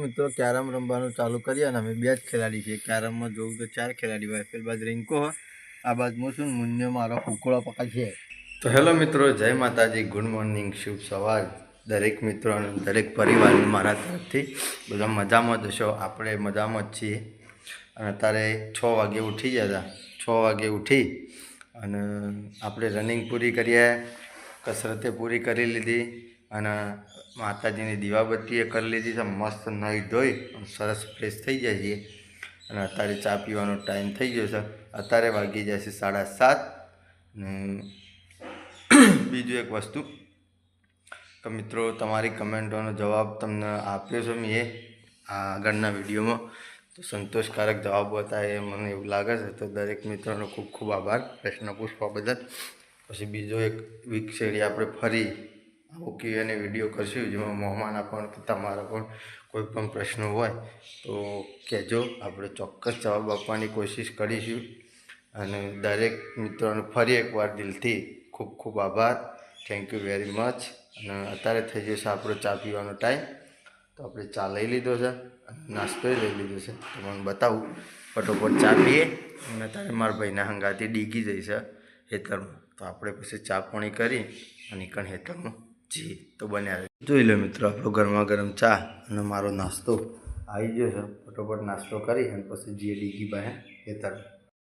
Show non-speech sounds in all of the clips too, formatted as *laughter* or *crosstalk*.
મિત્રો, કેરમ રમવાનું ચાલુ કરીએ અને અમે બે જ ખેલાડી છીએ. કેરમમાં જોઉં તો ચાર ખેલાડી હોય. પેલ બાજુ રિંકો આ બાજુ શું? મુન્યો, મારો પકડ છે તો હેલો મિત્રો, જય માતાજી. Good morning. શુભ સવાર. દરેક મિત્રો અને દરેક પરિવારને મારા તરફથી. બધા મજામાં જ હશો? આપણે મજામાં જ છીએ. અને અત્યારે છ વાગે ઉઠી ગયા હતા. છ વાગે ઉઠી અને આપણે રનિંગ પૂરી કરીએ. કસરતે પૂરી કરી લીધી અને માતાજીની દીવાબત્તીએ કરી લીધી છે, મસ્ત નાહી ધોઈ સરસ ફ્રેશ થઈ જાય છે. અને અત્યારે ચા પીવાનો ટાઈમ થઈ ગયો છે. અત્યારે વાગી જાય છે સાડા સાત. ને બીજું એક વસ્તુ, તો મિત્રો તમારી કમેન્ટોનો જવાબ તમને આપ્યો છે મેં આગળના વિડીયોમાં. તો સંતોષકારક જવાબો હતા એ મને એવું લાગે છે. તો દરેક મિત્રોનો ખૂબ ખૂબ આભાર. પ્રશ્ન પૂછવા બદલ. પછી બીજો એક વીક શેરી આપણે ફરી આવો કે અને વીડિયો કરશું, જેમાં મહેમાના પણ તમારા પણ કોઈ પણ પ્રશ્નો હોય, તો કહેજો. આપણે ચોક્કસ જવાબ આપવાની કોશિશ કરીશું. અને દરેક મિત્રોને ફરી એકવાર દિલથી ખૂબ ખૂબ આભાર. થેન્ક યુ વેરી મચ અને અત્યારે થઈ જશે આપણો ચા પીવાનો ટાઈમ. તો આપણે ચા લઈ લીધો છે અને નાસ્તોય લઈ લીધો છે. તો મને બતાવું. ફટોફટ ચા પીએ. અને અત્યારે મારા ભાઈના હંગાથી ડીગી જઈશ હેતરમાં તો આપણે પછી ચા પાણી કરી અને કણ હેતરમાં જઈએ તો બન્યા. જોઈ લો મિત્રો આપણો ગરમા ગરમ ચા અને મારો નાસ્તો આવી ગયો છે. ફટોફટ નાસ્તો કરી અને પછી જઈએ ડીગી પાસે ખેતર.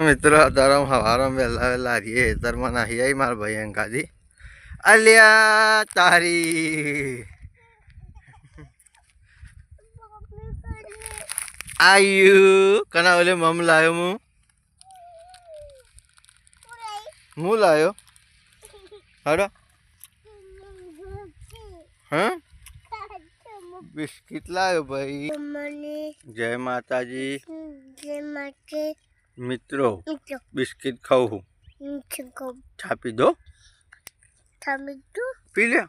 મિત્રો અત્યારે હવારમાં વહેલા વહેલા રીએ ખેતરમાં નાહી આવી મારા ભાઈ અંકાજી અલ્યા તારી. આયુ કના ઓલે મમ લાયો હું હું લાયો? હડો. હા? બિસ્કિટ લાવ્યો ભાઈ. જય માતાજી. મિત્રો બિસ્કિટ ખાઉં છું. છાપી દો. પી લે.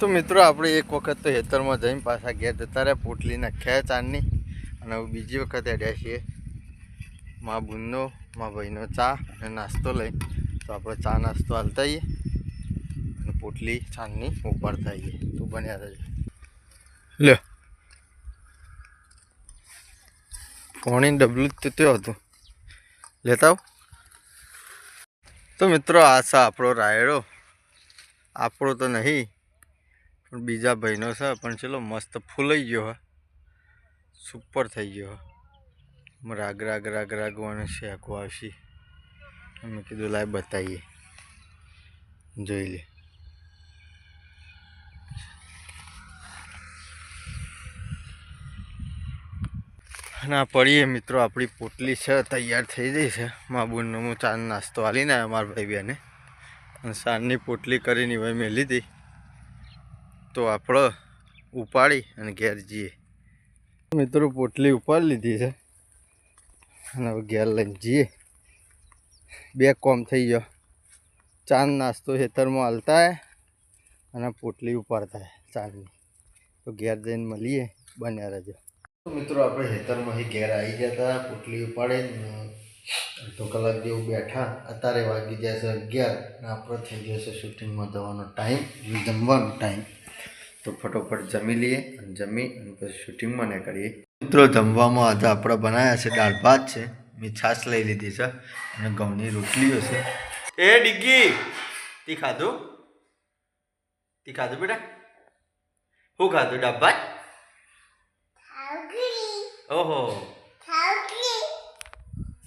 તો મિત્રો આપણે એક વખત તો હેતરમાં જઈને પાછા ઘેર જતા રહ્યા પોટલીના નાખ્યા ચારની અને બીજી વખત અડ્યા છીએ. મા બુનનો મા ભાઈનો ચા અને નાસ્તો લઈ તો આપણે ચા નાસ્તો હાલતા અને પોટલી છાનની ઉપાડતા આવીએ તો બન્યા રહેજો. લે. પાણી ડબલું જ ત્યાં હતું. લેતા આવ. તો મિત્રો, આ છે આપણો રાયડો. આપણો તો નહીં, પણ બીજા ભાઈનો છે. પણ ચલો મસ્ત ફૂલાઈ ગયો હે. સુપર થઈ ગયો હે. રાગ રાગ રાગ રાગવાનું શેકો આવશે અમે કીધું, લાય બતાવીએ જોઈ લે. આ પડીએ મિત્રો, આપણી પોટલી છે, તૈયાર થઈ ગઈ છે. મા બુનનો હું ચાંદ નાસ્તો હાલીને આવ્યો મારા ભાઈ બેને અને સાંજની પોટલી કરીને ભાઈ મેં લીધી તો આપણે ઉપાડી અને ઘેર જઈએ. મિત્રો, પોટલી ઉપાડી લીધી છે. અને હવે ઘેર લઈને જઈએ. બે કોમ થઈ ગયો. ચાંદ નાસ્તો ખેતરમાં હાલતા હે અને પોટલી ઉપાડતા હે ચાંદની તો ઘેર જઈને મળીએ. બન્યા રહેજો. મિત્રો આપણે હેતરમાં ઘેર આવી ગયા હતા, પોટલી ઉપાડે અડધો કલાક જેવું બેઠા. અત્યારે વાગી જાય છે અગિયાર અને આપણે થઈ ગયો છે શૂટિંગમાં જવાનો ટાઈમ જમવાનો ટાઈમ. તો ફટોફટ જમી લઈએ અને જમી અને પછી શૂટિંગમાં કરીએ મિત્રો, જમવામાં આજે આપણે બનાવ્યા છે દાળ ભાત છે. મેં છાશ લઈ લીધી છે અને ઘઉંની રોટલીઓ છે. એ ડિગ્ગી, તી ખાધું? તી ખાધું બેટા? શું ખાધું ભાત? ઓહો.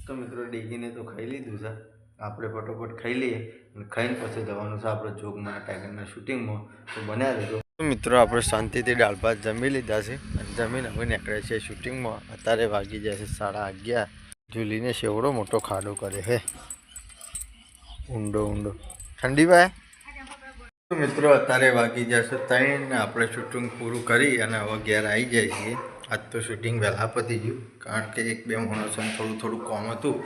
તો મિત્રો ડીગીને તો ખાઈ લીધું છે. આપણે ફટોફટ ખાઈ લઈએ અને ખાઈને પછી જવાનું છે આપણે જોગમાં ટાઈગરના શૂટિંગમાં. તો બન્યા રહેજો. મિત્રો આપણે શાંતિથી દાળ ભાત જમી લીધા છે અને જમીને હવે નીકળે છે શૂટિંગમાં. અત્યારે વાગી જાય છે સાડા અગિયાર. જુલીને સેવડો મોટો ખાડો કરે છે ઊંડો ઊંડો. ઠંડી ભાઈ મિત્રો અત્યારે વાગી જશે ત્રણ આપણે શૂટિંગ પૂરું કરી અને હવે ઘેર આવી જાય છીએ. આજ તો શૂટિંગ વહેલા પતી ગયું. કારણ કે એક બે માણસોને થોડું થોડું કોમ હતું.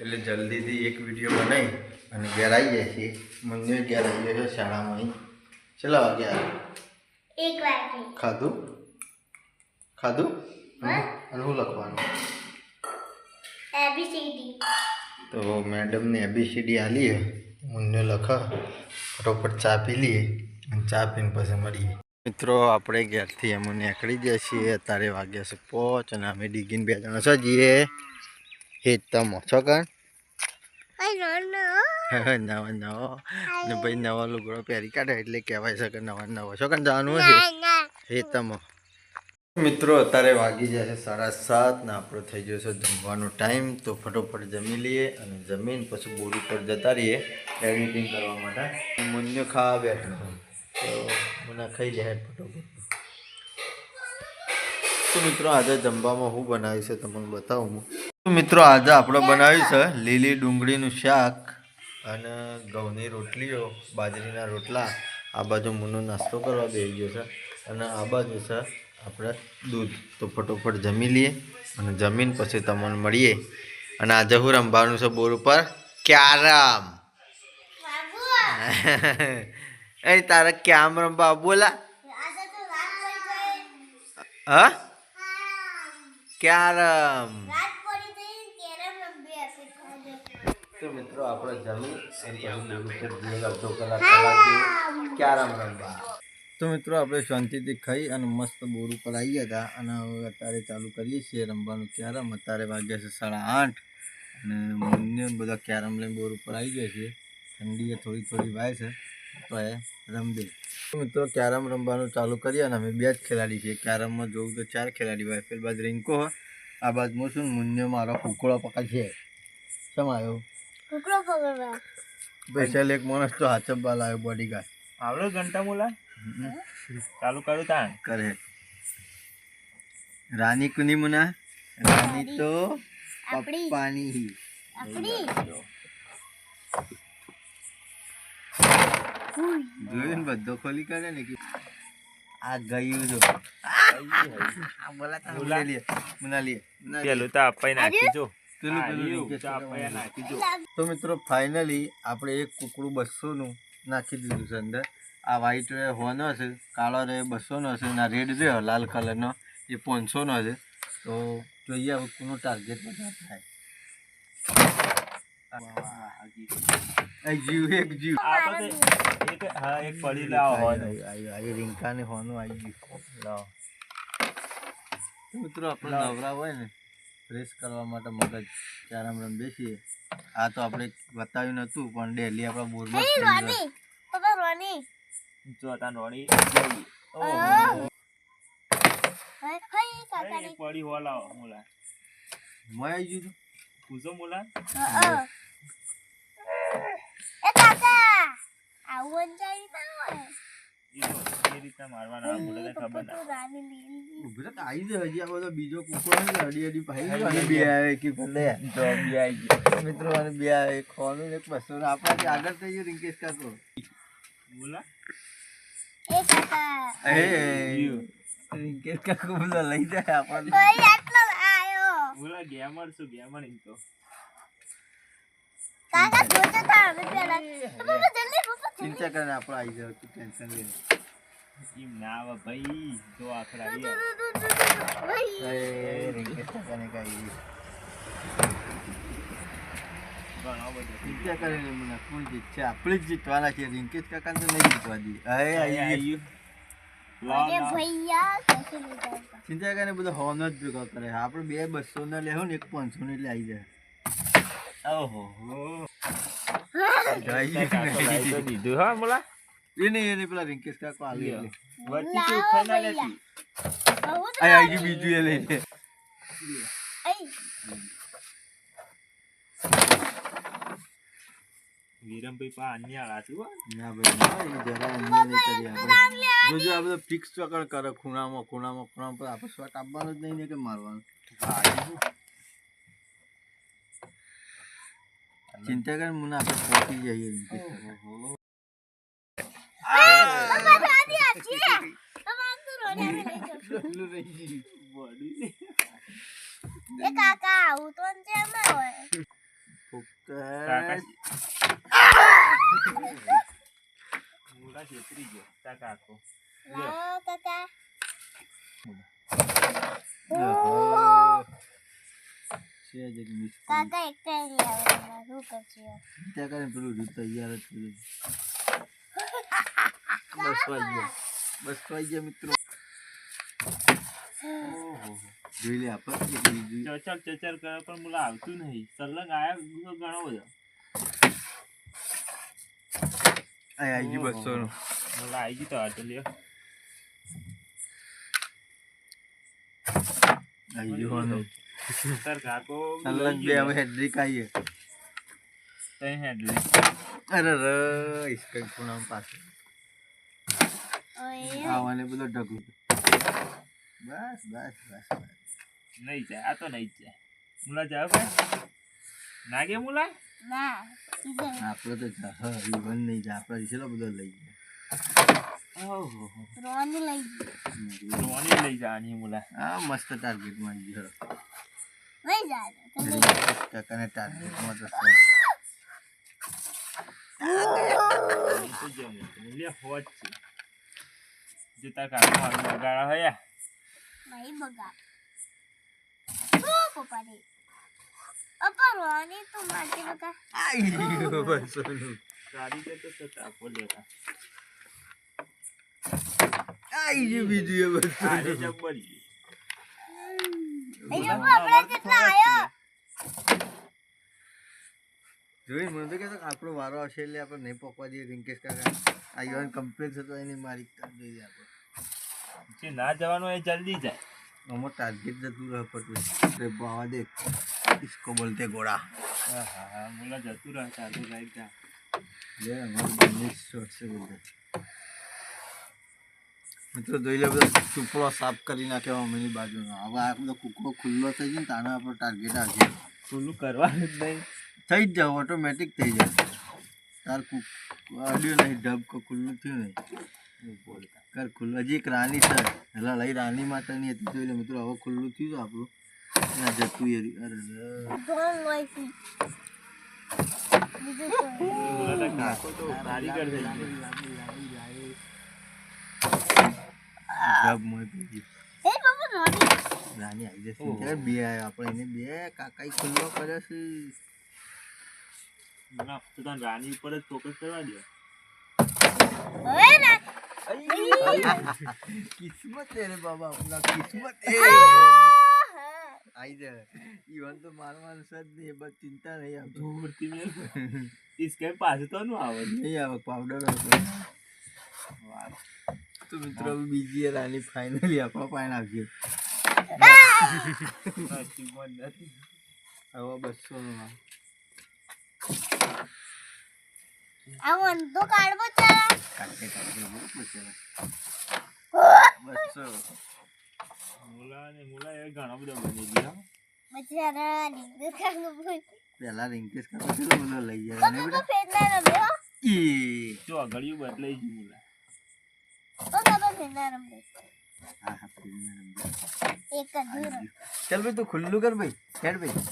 એટલે જલ્દીથી એક વીડિયો બનાવી અને ઘેર આવી જાય છીએ. મંદિર ઘેર આવી જાય છે શાળામાં ચલા વાગે આવ્યો? ખાધું? ખાધું? અને હું લખવાનું? એબીસીડી તો મેડમને એબીસીડી આલીએ મુન્ને લખ. ફટોફટ ચા પી લઈએ અને ચા પીને પછી મળીએ. મિત્રો આપણે ઘેરથી અમે નીકળી ગયા છીએ. અત્યારે વાગ્યા છે પોચ અને અમે ડીગીને બે જણા છો જઈએ હેતમ છો કાન *laughs* નવા નવો. ને ભાઈ નવા લુગડો પહેરી કાઢે એટલે કહેવાય છે કે નવા નવો. છો કાન જવાનું છે? હેતમ મિત્રો અત્યારે વાગી જાય છે સાડા સાત ને આપણો થઈ ગયો છે જમવાનો ટાઈમ. તો ફટોફટ જમી લઈએ અને જમીન પછી બોરી પર જતા રહીએ. એડિટિંગ કરવા માટે. મુન્યો ખાવા બેઠો. તો મને ખાઈ લે ફટોફટ. તો મિત્રો આજે જમવામાં હું બનાવ્યું છે તમને બતાવું હું. તો મિત્રો આજે આપણે બનાવ્યું છે લીલી ડુંગળીનું શાક અને ઘઉંની રોટલીઓ બાજરીના રોટલા. આ બાજુ મૂનો નાસ્તો કરવા બેસી ગયો છે અને આ બાજુ છે આપણે દૂધ. તો ફટોફટ જમી લઈએ અને જમીન પછી તમને મળીએ. અને આજે હું રમવાનું છે બોર ઉપર ક્યારમ. *laughs* એ તારે ક્યાં રમવા? બોલા. હા? ક્યારમ તો મિત્રો આપણે જમી ક્યારમ રમવા? તો મિત્રો આપણે શાંતિથી ખાઈ અને મસ્ત બોર ઉપર આવી ગયા હતા અને હવે અત્યારે ચાલુ કરીએ છીએ રમવાનું. ક્યારમ અત્યારે વાગ્યા છે સાડા આઠ અને મને બધા ક્યારમ લઈને બોર ઉપર આવી ગયા છીએ ઠંડીએ થોડી થોડી વાય છે. તો એ રમદે તો મિત્રો કેરમ રમવાનું ચાલુ કરીએ અને અમે બે જ ખેલાડી છીએ. કેરમમાં જોઉં તો ચાર ખેલાડી હોય. પેલી બાદ રિંકો હોય આ બાદ હું શું મુન્યો મારો કુકડો પકડ છે શમ આવ્યો સ્પેશિયલ એક માણસ તો હાચબ્બા લાવ્યો બોડીગાર્ડ આવડો ઘંટા મોલા ચાલુ કરું તાણ. કરે. રાની કુની મુના? રાની તો આપણી. જોયું ને બધો ખોલી કરે ને કે આ ગયું જો આ બોલા. લે મુના લે પેલું તો અપાઈ નાખી જો પેલું આ પેલું તો નાખી જો તો મિત્રો ફાઇનલી આપણે એક કુકડું બસોનું નાખી દીધું છે અંદર આ વ્હાઈટ હોનો છે કાળો રે બસોનો છે ના રેડ રહ્યો લાલ કલરનો એ પાંચસોનો છે તો જોઈએ હવે કોનું ટાર્ગેટ બધા થાય જીવ એક જીવ આ તો એક હા એક પડી લાવ હોય ને. આવ્યું, આવ્યું, આવ્યું. હોનું આવી ગયું લાવ. મિત્રો આપણે નવરા હોય ને ફ્રેશ કરવા માટે મગજ ચારામ રમ બેસીએ. આ તો આપણે બતાવ્યું નતું પણ ડેલી આપણા બોરમાં રોની. જો તાન રોડી ઓહો. પડી હો લાવો મોલા. મોય આવી ગયું તું? પૂછો મોલા ઈ જો એ રીતના મારવાના આ મોઢાને ખબર ના ઊભી રહે તો આવી જાય હજી આ બધો બીજો કૂકડો છે ને અડી અડી પાઈ ગયો અને બે આવે કે ભલે જો બી આઈ ગઈ મિત્રો અને બે આવે એક ખોનું ને એક બસો ને આપણાથી આગળ થઈ ગયો રિંકેશ કાકો મોલા એ રિંકેશ કાકો બધા લઈ જાય આપણને મોલા ગેમર છું ગેમર એમ તો ચિંતા કરીને આપણે આવી જાવ તું ટેન્શન લે. એમ ના આવે ભાઈ. જો આખરા એ રિંકેશ કાકાને કાઈ ઘણો બધો. ચિંતા કરીને મને કોણ જીતશે આપણે જ જીતવાના છે રિંકેશ કાકાને તો નહીં જીતવા દઈએ. હવે આવી ગયું. ચિંતા કરીને બધો હોનો જ ભેગો કરે. આપણે બે બસો ને લેવું ને એક પાંચસો ને એટલે આવી જાય. ઓહો. *laughs* દીધું. હા મોલા એ નહીં એને પેલા રિંકેશ કાકો આવી કેવું ખાઈ ના લેતી આ આવી ગયું બીજું એ લઈ લે વિરમભાઈ પા અન્યાળા છું હો. ના ભાઈ ના, એ જરા અન્ય નહીં કરીએ આપણે. જોજો આ બધો ફિક્સ ચોકડ કરે ખૂણામાં ખૂણામાં ખૂણામાં પર આપણે શોટ આપવાનો જ નહીં ને કે મારવાનું. ચિંતા કરે મુના આપણે પહોંચી જઈએ રિંકેશ કાકા. એટલું રહી ગયું. કાકા આવું તો જેમ હોય કાકા ફોકસ. મોલા છેતરી ગયો તા કાકો લાવો કાકા ઓહો. છે જ કરી. કાકા એક નહીં આવે શું કરશું? ચિંતા કરે પેલું રીત તૈયાર જ કર્યું બસ વાગ્યો. બસ તો આવી ગયા મિત્રો જોઈ લે આપણે ચચર ચચર કરે પણ મુલા આવતું નહીં. સલંગ આયા ઘણો બધો. આ આવી ગયું બસો નું મુલા આવી ગયું તો આ તો લ્યો. આવી ગયું તાર કાકો અલગ બે અરે ર ઇસ્કઈ ખૂણા પાસે આવાને બધો ઢગલું બસ બસ બસ નહીં જાય આ તો નહીં જાય મુલા જાવ કે મુલા ના આપણે તો જા હા ઈવન નહીં જા આપણે બધો લઈ જાય ઓહો રોની લઈ. રોની લઈ જવાની મુલા આ મસ્ત ટાર્ગેટમાં ગયો લઈ જાય. કાકાને ટાર્ગેટમાં તો લે હોત છે જે તાર મારું બગાડા. હયા નહીં બગાડ પપ્પા રે પપ્પા રોની તું મારતી બગા આઈ ગયો બસો ગાડી તો સતા બોલેગા આઈ ગયું બીજું એ બધું. આ રે જબ્બરી એ જો આપણે કેટલા આયો જોઈ મને તો કે આપણો વારો આવશે એટલે આપણે નહીં પકવા દઈએ રિંકેશ કાકા આ યુવાન કમ્પ્લેક્સ હતો એની મારી જોઈએ આપણે જે ના જવાનું એ જલ્દી જાય અમો ટાર્ગેટ જતું રહે પટવે રે બાવા દે ઇસકો બોલતે ગોળા હા હા બોલા જતું રહે ચાલુ રાઈટ જા જે અમારું બંને શોર્ટ છે બોલતા મિત્રો જોઈ લે બધા ચૂપડો સાફ કરી નાખ્યો અમેની બાજુનો. હવે આ બધો કૂકડો ખુલ્લો થઈ જાય ને તાનો આપણો ટાર્ગેટ આવશે ખુલ્લું કરવાનું જ નહીં. થઈ જ જાવ ઓટોમેટિક થઈ જાય. તાર કૂક અડ્યું નહીં ઢબકો ખુલ્લું થયું નહીં. કર ખુલ્લું. હજી એક રાની છે. એટલે લઈ રાની માતાની હતી. જોઈ લે મિત્રો હવે ખુલ્લું થયું છે આપણું. ત્યાં જતું એ અરે રે. ડોન લોઈસી બીજું કોઈ મુલા તાર કાકો તો કારીગર થઈ ગયો ગાબ મોય પી ગયું એ બાબુ નોડી રાની આવી જશે. ત્યારે બે આપણે એને બે કાકાઈ ખુલ્લો કરે છે. ના તો તને રાની ઉપર જ ફોકસ કરવા દે કિસ્મત હે બાબા કિસ્મત હે. જાય ઈવન તો મારવાનું સદ નહીં બસ ચિંતા નહીં આમ જોરથી મેં ઇસકે પાસે તો ન આવે નહીં આવે પાવડર આવે તો મિત્રો બીજી રાની ફાઇનલી આપવા પાણી મન નથી હવે બસો પેલા રિંકેશ ચલો બધો લઈ જાય. જો ઘડિયું બદલાઈ ગયું ચાલ ભાઈ તું ખુલ્લું કર ભાઈ હેડ ભાઈ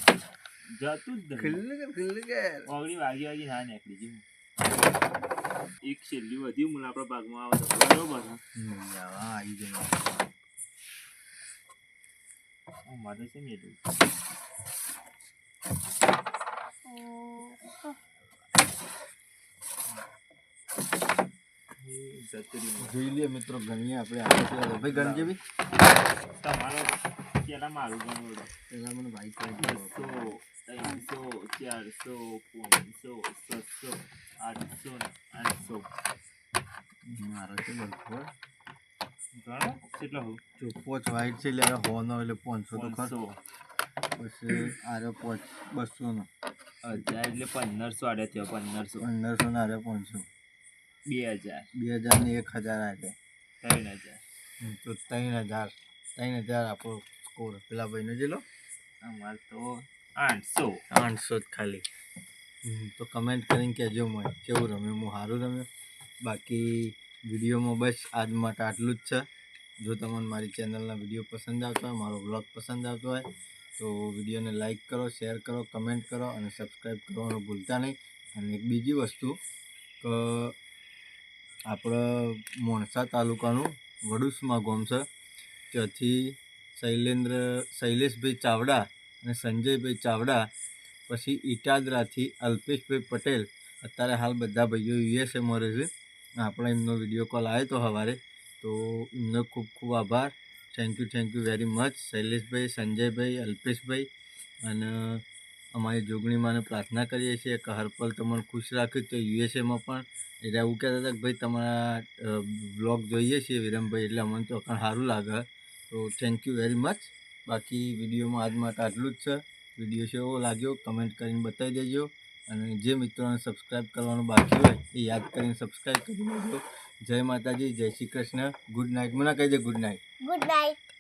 જતું જ ખુલ્લું કર ખુલ્લું કર ઓગળી વાગી વાગી ના નીકળી ગયું એક છેલ્લી વધી મને આપણા ભાગમાં આવે તો બરોબર હા આવા ગયો મારે છે મેલું જોઈ લઈએ મિત્રો ગણીએ આપણે આગળ ભાઈ ગણજે ભાઈ. તમારો પેલા મારું ગણો પેલા મને ભાઈ બસો ત્રણસો ચારસો પાંચસો છસો આઠસો આઠસો. મારો છે કેટલો હોઉં જો વાઈટ છે એટલે હોનો એટલે પાંચસો તો ખરો. પછી આરે પોચ બસોનો. હજાર એટલે પંદરસો આડે થયો પંદરસો. પંદરસો ને આરે પાંચસો. બે હજાર. બે હજાર ને એક હજાર આરે ત્રણ હજાર. તો ત્રણ હજાર. ત્રણ હજાર આપણો સ્કોર પેલા ભાઈનો જેલો અમારે તો આઠસો. આઠસો જ ખાલી. તો કમેન્ટ કરીને કહેજો મને કેવું રમ્યું? હું સારું રમ્યો? બાકી વિડીયોમાં બસ આજ માટે આટલું જ છે. જો તમને મારી ચેનલના વીડિયો પસંદ આવતો હોય મારો બ્લોગ પસંદ આવતો હોય તો વિડીયોને લાઈક કરો શેર કરો કમેન્ટ કરો અને સબસ્ક્રાઈબ કરવાનું ભૂલતા નહીં. અને એક બીજી વસ્તુ કે આપણે મોણસા તાલુકાનું વડુસમાં ગામ છે. ત્યાંથી શૈલેન્દ્ર, શૈલેષભાઈ ચાવડા અને સંજયભાઈ ચાવડા, પછી ઇટાદરાથી અલ્પેશભાઈ પટેલ, અત્યારે હાલ બધા ભાઈઓ યુએસએમાં રહે છે. આપણે એમનો વીડિયો કોલ આવ્યો તો સવારે. તો એમનો ખૂબ ખૂબ આભાર. Thank you thank you very much શૈલેષભાઈ, સંજયભાઈ, અલ્પેશભાઈ અને અમારી જોગણીમાંને પ્રાર્થના કરીએ છીએ કે હરપલ તમને ખુશ રાખ્યું તો યુએસએમાં પણ. એટલે એવું કહેતા હતા કે ભાઈ તમારા બ્લોગ જોઈએ છીએ વિરમભાઈ, એટલે અમને તો પણ સારું લાગે. તો થેન્ક યુ વેરી મચ બાકી વિડીયોમાં આજ માટે આટલું જ છે. વીડિયો છે એવો લાગ્યો કમેન્ટ કરીને બતાવી દેજો. અને જે મિત્રોને સબસ્ક્રાઈબ કરવાનું બાકી હોય એ યાદ કરીને સબસ્ક્રાઈબ કરી દેજો જય માતાજી, જય શ્રી કૃષ્ણ. ગુડ નાઇટ મને કહી દે ગુડ નાઇટ ગુડ નાઇટ